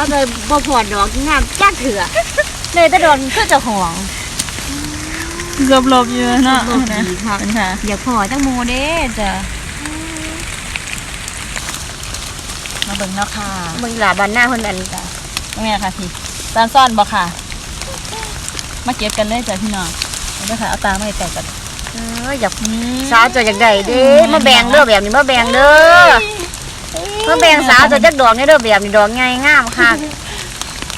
าวเลยบ่พอดอกงามจักเถื่อเลยแต่ดอกก็จะห่วงหลบหลบๆอยู่เนาะหลบๆนะดีครับเป็นค่ะอย่าพอจังโมเด้จ้ะมาเบิ่งเนาะค่ะมึงหลาบานหน้าคนนั้นจ้ะว่าไงค่ะพี่ตาซ่อนบ่ค่ะ มาเก็บกันเลยจ้ะพี่น้องเอาไปค่ะเอาตามาให้แตกกันเอออยากอืมสาวจะอยากได้เด้มาแบ่งเด้อแบบนี้มาแบ่งเด้อ มาแบ่งสาวจะจักดอกนี่เด้อแบบนี้ดอกไงงามค่ะ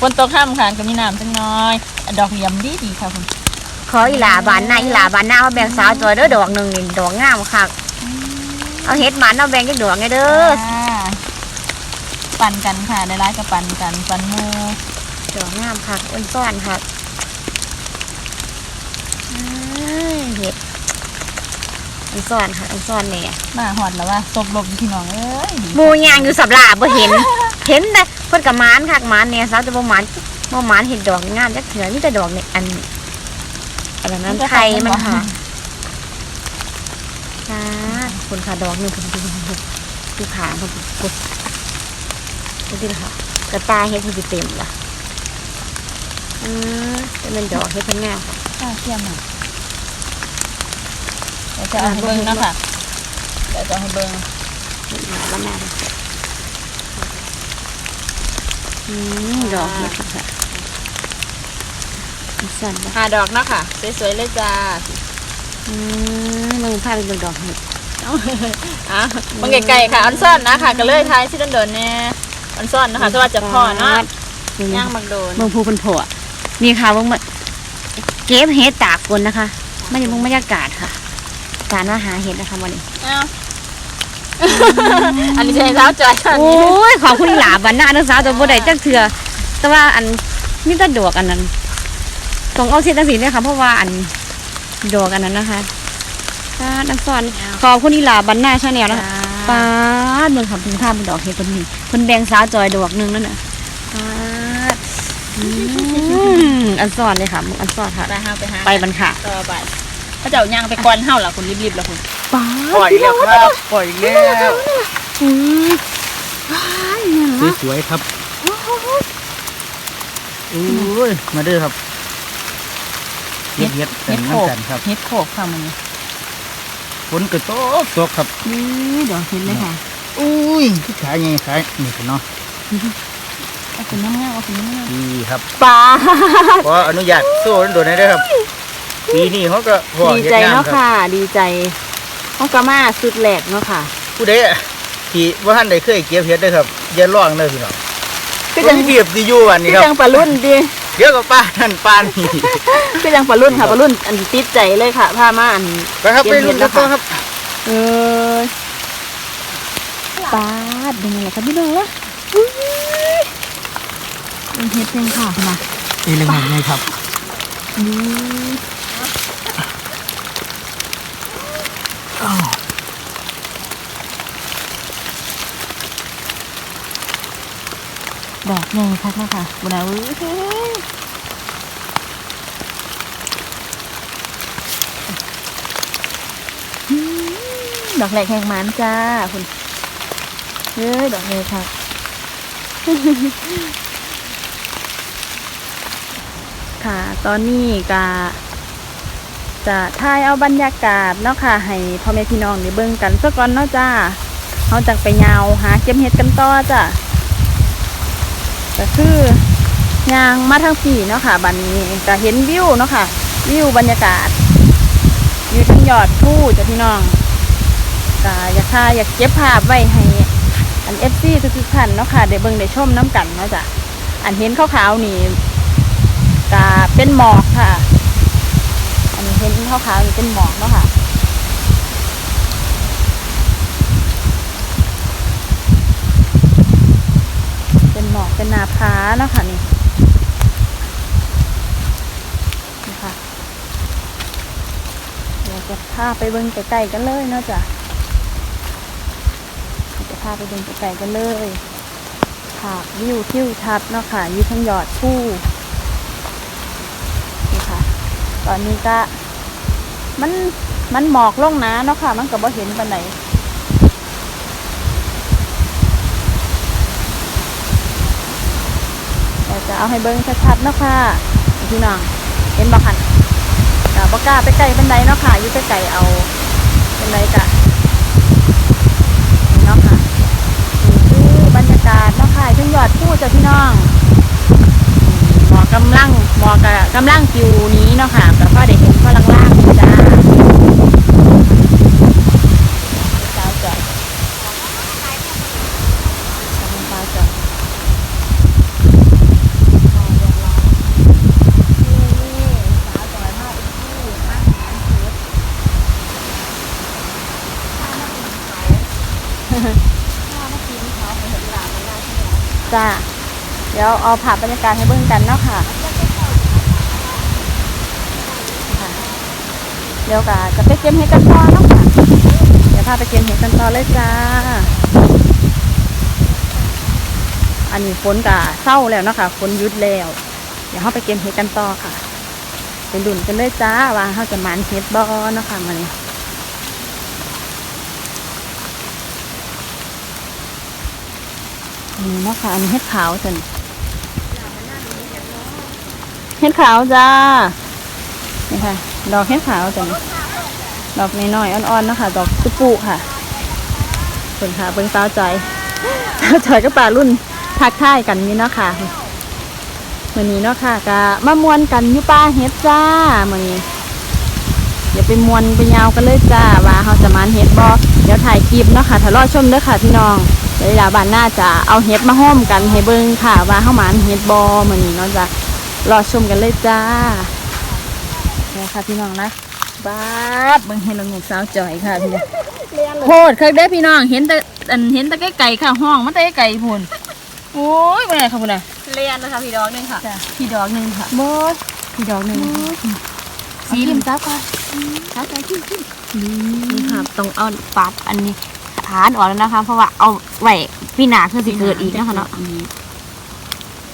ฝนตกค่ำค่ะก็มีน้ำจังน้อย ดอกเหลี่ยมดีดีๆค่ะคุณขออีหลาบานหน้าอีหลาบานหน้ามาแบ่งสาวจอยเด้อดอกหนึ่งนี่ดอกงามค่ะ เอาเฮ็ดหมันเอาแบ่งจักดอกไงเด้อค่ะปั่นกันค่ะในร้านก็ปั่นกันปั่นหมูดอกงามค่ะอ้นซ่อนค่ะเอ้ยเห็ด อันซ่อนค่ะอันซ่อนเนี่ยมาหอดแล้วว่าตบลมพี่น้องเอ้ยดีหมูยางอยู่สับหลาบ่เห็น เห็นแต่เพิ่นกับมานคักมานเนี่ยสาวจะบ่มานบ่มานเห็นดอกงามจักเถื่อมีแต่ดอกเนี่ยอันอะไรนั้นไทยมันค่ะค่ะคุณค่ะดอกหนึงคุณดูดูขาคุณกดดูดิค่ะกระตายเฮ็ดเพิ่นสิเต็มล่ะอือจะเป็นดอกเฮ็ดเพิ่นงามค่ะข้าวเทียมอะ เดี๋ยวจะเอาให้เบิ้งเนาะค่ะเดี๋ยวจะเอาให้เบิ้งมาแล้วแม่อืมดอกเฮ็ดค่ะสั่นนะหาดอกเนาะค่ะสวยๆเลยจ้าอืมมึงพาไปดูดอกเห็ดอะบางไก่ๆค่ะอันซ่อนนะค่ะก็เลยทายที่โดนๆเนี่ยอันซ่อนนะคะสวัสดีพ่อเนาะนี่ย่าย่างงบางโดนมึงพูเป็นผัวนี่ค่ะมึงมาเก็บเห็ดตากคนนะคะไม่ใช่มึงบรรยากาศค่ะ การว่าหาเห็ดนะคะวันนี้อ้าวอันนี้จะให้เท้าจอยอันโอ้นี้ยขอบคุณหลาบันหน้านักสาวตัวบ่ได้จักเถื่อแต่ว่าอันนี่แต่ดอกอันนั้นต้องเอาเส้นตั้งสีเนี่ยค่ะเพราะว่าอันดอกอันนั้นนะคะป้าดังสอนขอบคุณอีหลาบันหน้าชาแนลนะคะป้าดเมืองคำพึงท่าเป็นดอกเห็ดต้นนี้เพิ่นแบ่งสาวจอยดอกหนึงนั่นน่ะป้าดอืมอันซ่อนเลยค่ะมึงอันซ่อนค่ะไปหาไปหาไปมันค่ะต่อไป ถ้าเจ้าย่างไปก่อนเฮาล่ะคุณรีบๆล่ะคุณป้าปล่อยแล้วครับปล่อยแล้วอืมว้ายเนี่ยเหรอสวยๆครับโอ้ยมาเด้อครับเฮ็ดเฮ็ดกัเฮ็นดโขกน้ำกันครับเฮ็ดโขกค่ะมันฝนก็ตกตกครับนี่ดอกเห็ดเลยค่ะอุ้ยขายไงขายนี่ครับเนาะเอาคุณน้ำงามเอาคุณน้ำงามดีครับป้าขออนุญาตโซ่โดนได้เด้อครับ ปีนี้เขาก็พอดีเฮ็ดใจงามเนาะครับค่ะ ดีใจห้องกามาสุดแหลกเนาะค่ะ ผู้ใดอะที่ว่าท่านใดเคยเก็บเฮ็ดเด้อครับอย่าล่องเด้อพี่น้องคือต้จัองงเบียบสิอยู่วันนี้คือครับ จังปลารุ่นดิเดี๋ยวกับป้านั่นป้านี่คือจังปลารุ่นค่ะปลารุ่นอันติดใจเลยค่ะพามาอันไปครับไปรุ่นกันต่อครับ เออปาดเป็นไงล่ะครับพี่น้องวะอุ้ยเป็นเฮ็ดเป็นค่ะนะนี่เลยไงครับอืม ดอกแน่คักเนาะค่ะบุญเอาเอ้ยดอกแหลกแห่งมันจ้าคุณเฮ้ยดอกแน่ค่ะค่ะ ตอนนี้ก็ จะถ่ายเอาบรรยากาศเนาะค่ะให้พ่อแม่พี่น้องได้เบิ่งกันสักก่อนเนาะจ้าเขาจังไปยาวหาเก็บเห็ดกันต่อจ้ะก็คือยางมาทางสี่เนาะค่ะบันนี้ก็เห็นวิวเนาะค่ะ วิวบรรยากาศอยู่ทั้งยอดผู้จ้ะพี่น้องก็อยากถ่ายอยากเก็บภาพไว้ให้อันเอฟซีทุกๆท่านเนาะค่ะได้เบิ่งได้ชมน้ำกันเนาะจ้ะอันเห็นขาวๆนี่ก็เป็นหมอกค่ะ อันนี้เห็นขาวๆนี่เป็นหมอกเนาะค่ะเป็นหมอกเป็นนาพาเนาะค่ะนี่นี่ค่ะเดี๋ยวจะพาไปเบิ่งไกลๆกันเลยเนาะจ้ะเดี๋ยวจะพาไปเบิ่งไกลๆกันเลยภาพวิวทิวทัศน์เนาะค่ะอยู่ทั้งยอดผู้นี่ค่ะ ตอนนี้ก็ มันมันหมอกลงนะเนาะค่ะ มันก็บ่เห็นปานไหนจะเอาให้เบิ้งชัดๆเนาะค่ะพี่น้องเห็นบ่คันกะบ่กล้าไปไกลบันไดเนาะค่ะอยู่ไกลๆเอาบันไดกะเนาะค่ะนี่คือบรรยากาศเนาะค่ะขึ้นยอดผู้จ้ะพี่น้อง กำลังมอกะกำลังกิวนี้เนาะค่ะแต่ก็ได้เห็นก็ล่างๆจ้าสาวจ่อยสาวจ่อยจ้า เดี๋ยวเอาภาพบรรยากาศให้เบิ่งกันเนาะค่ะเดี๋ยวกะจะไปเก็บเห็ดกันต่อเนาะค่ะเดี๋ยวพาไปเก็บเห็ดกันต่อเลยจ้า อันนี้ฝนกะเศร้าแล้วเนาะค่ะฝนหยุดแล้ว เดี๋ยวเราไปเก็บเห็ดกันต่อค่ะไปดุนกันเลยจ้าว่าเขาจะมันเห็ดบอเนาะค่ะมาเนี่ยนี่เนาะค่ะอันนี้เห็ดขาวจ้ะนี่ เห็ดขาวจ้า นี่ค่ะ ดอกเห็ดขาวจ้ะดอกน้อยๆอ่อนๆนะคะดอกตุปุค่ะเพิ่นค่ะเบิ่งสาวจอยสาวจอยกับป่ารุ่นทักทายกันนี่เนาะค่ะมื่อนี้เนาะค่ะกะมามวนกันยู่ป่าเฮ็ดจ้ามื่อนี้อย่าไปมวนไปยาวกันเลยจ้าว่าเขาจะมานเฮ็ดบอเดี๋ยวถ่ายคลิปเนาะค่ะถ้ารอชมเด้อค่ะพี่น้องเดี๋ยวลาบ้านหน้าจะเอาเฮ็ดมาห้อมกันให้เบิ่งค่ะว่าเขามานเฮ็ดบอมื่อนี้เนาะจ้า รอชมกันเลยจ้าเนี่ยค่ะพี่น้องนะบ้าดเบิ่งให้ละงกสาวจ่อยค่ะพี่น้องโคตรเคยได้อพี่น้องเห็นแต่อันเห็นแต่ไก่ๆค่ะห้องมันแต่ไก่พุ่นโอ้ยแม่ค่ะพุ่นน่ะเรียนนะคะพี่ดอกหนึงค่ะจ้ะพี่ดอกหนึ่งค่ะบอสพี่ดอกหนึ่งสีจิ้มจ้าก่อนจ้าใจจิ้มจิ้มนี่ค่ะต้องเอาปัดอันนี้ฐานออกแล้วนะคะ เพราะว่าเอาไว้พี่หนาคือสิเกิดอีกนะคะเนาะ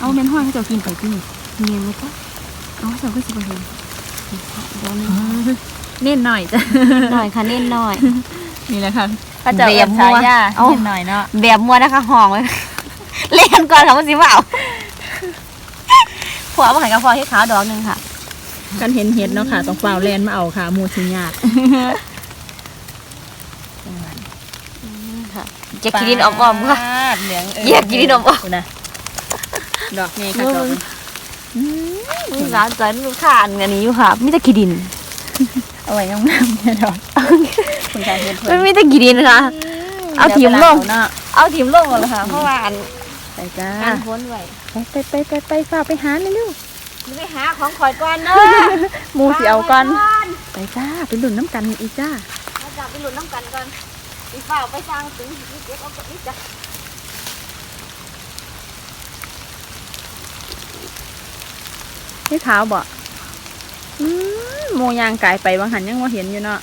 เอาเมนห้อยให้เจ้ากินไปที่นี่ เนียนไหมคะเอาเจ้าก็สิบเปอร์เซ็นต์เดี๋ยวนี้เน้นหน่อยจ้ะหน่อยค่ะเน้นหน่อย นี่แหละค่ะถ้าจะเอาฉายาเน้นหน่อยเนาะแบบมัวนะคะห้องไว้เล่นก่อนค่ะว่าสิว่าเอาผัวมาหันกระเพาะให้ขาวดอกหนึ่งค่ะกันเห็นเห็ดเนาะค่ะต้องเปล่าแลนมาเอาค่ะหมูสิญาติค่ะจะกินดินออมๆค่ะเหลืองอยากกินนมอะนะดอกไงค่ะดอก มีร้านใจลูกค้าอันนี้อยู่ค่ะมีแต่ขี้ดินเอาไว้งามๆเนี่ยดอกคุณชายเห็ดเพิ่ไม่นมีแต่ขี้ดินค่ะ เอาถิ่มลงเนาะเอาถิ่มลงก่อนเลยค่ะเพราะว่าอันไปจ้าการพ้นไว้ไปไปไปไปฝากไปหาเลยลูกไปหาของข่อยก่อนเนอะหมูสิเอาก่อนไปจ้าไปดุนน้ำกันอีกจ้าเราจะไปหลุดน้ำกันก่อนไปเฝ้าไปสร้างถึงเก็บเอากับนี่จ้ะ นี่ขาวบ่อืมโมยางกายไปบางหันยังว่าเห็นอยู่เนาะ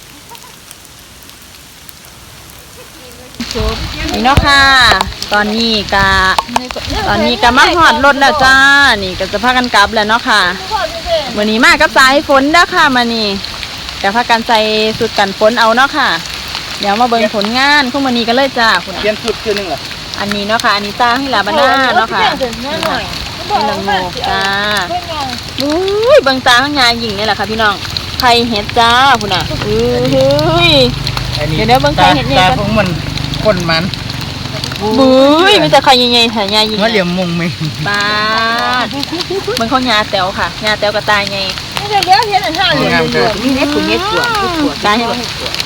นี่เนาะค่ะ ตอนนี้กะตอนนี้กะมาหอดรถแล้วจ้า นี่ก็จะพากันกลับแล้วเนาะค่ะวันนี้มากับสายฝนเด้อค่ะมานี่จะพากันใส่สุดกันฝนเอาเนาะค่ะ เดี๋ยวมาเบิ่งผลงานของมันนี้กันเลยจ้าคุณเปลี่ยนสุดคือหนึงเหรออันนี้เนาะค่ะ อันนี้ตาให้ลาบาน่าเนาะค่ะหน่อย เป็นละโงกจ้าอุ้ยเบางตาข้างยาหญิงนี่แหละค่ะพี่น้องไข่เห็ดจ้าคุณอะอุ้ยอันนี้เดี๋ยวเดี๋ยวเบิ่งใครเห็นเนี่ตาของมันคนมันบุ้ยมีแต่ไข่ใหญ่ๆค่ะยาหญิงหัวเหลี่ยมมุงไหมบาดเบิ่งเขายาแต๋วค่ะยาแต๋วกับตาใหญ่เดี๋ยวเดี๋ยวเห็นอันห้าเลยงามเกินนี่เนี่ยคุณเนี่ยตัวตัวตาให้บ่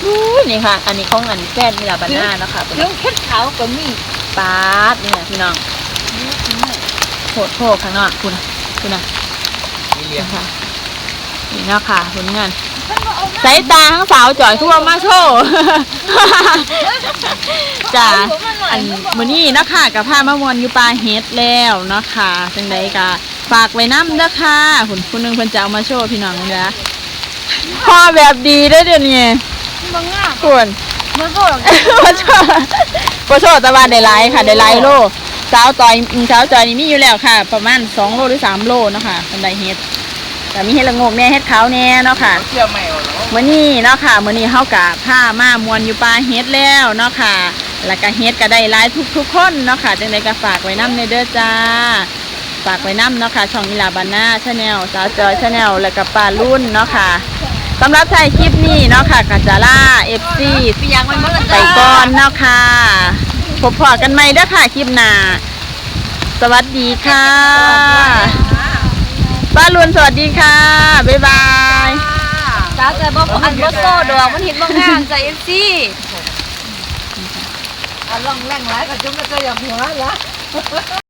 อุ้ยนี่ค่ะ อันนี้ของอันแฟนนี่ลาบาน่าเนะคะเรื่องเพชรขาวก็มีปาดนี่ค่ะพี่น้อง โหดโผข้างนอกคุณคุณอะนี่เหลี่ยนี่มค่ะนี่เนาะค่ะผลงานสายตาทั้งสาวจ่อยทั่วมาโชว์จ้าอันมื้อนี้เนาะค่ะกับผ้ามามวนอยู่ปลาเฮ็ดแล้วเนาะค่ะจังไดก็ฝากไว้น้ำเด้อค่ะคุณคุณนึงเพิ่นจะเอามาโชว์พี่น้องเด้อพ่อแบบดีเด้อเดี๋ยวนี้บางง่าคุณมันก็บ่โชว์บ่โชว์แต่ว่าได้หลายค่ะได้หลายโล สาวจอยอืมสาวจอยนี่มีอยู่แล้วค่ะ ประมาณ2โลหรือ3โลเนาะค่ะเพิ่นได้เฮ็ดแต่มีเฮ็ดละโงกแหน่เฮ็ดขาวแหน่เนาะค่ะเชื่อไม่เอาหรอกมื้อนี้เนาะค่ะมื้อนี้เฮากะผ้ามามวนอยู่ปลาเฮ็ดแล้วเนาะค่ะ แล้วก็เฮ็ดก็ได้หลายทุกๆคนเนาะค่ะจังไดก็ฝากไว้นำในเด้อจ้าฝากไว้น้ำเนาะค่ะช่องอีลาบาน่าชาแนลสาวจอยชาแนลและกับปลารุ่นเนาะค่ะสำหรับถ่ายคลิปนี้เนาะค่ะกาจาล่าเอฟซีพี่ยังไม่เมื่อไปก่อนเนาะค่ะ พบพอกันใหม่เด้อค่ะคลิปหน้าสวัสดีค่ะป้าลุนสวัสดีค่ะ บ๊ายบายจ้าแต่บ่อันบ่โซ่ดอกมันเห็นบ่งามใจเอฟซีอะลองแรงหลายก็จุ่มก็จะอยากหัวละ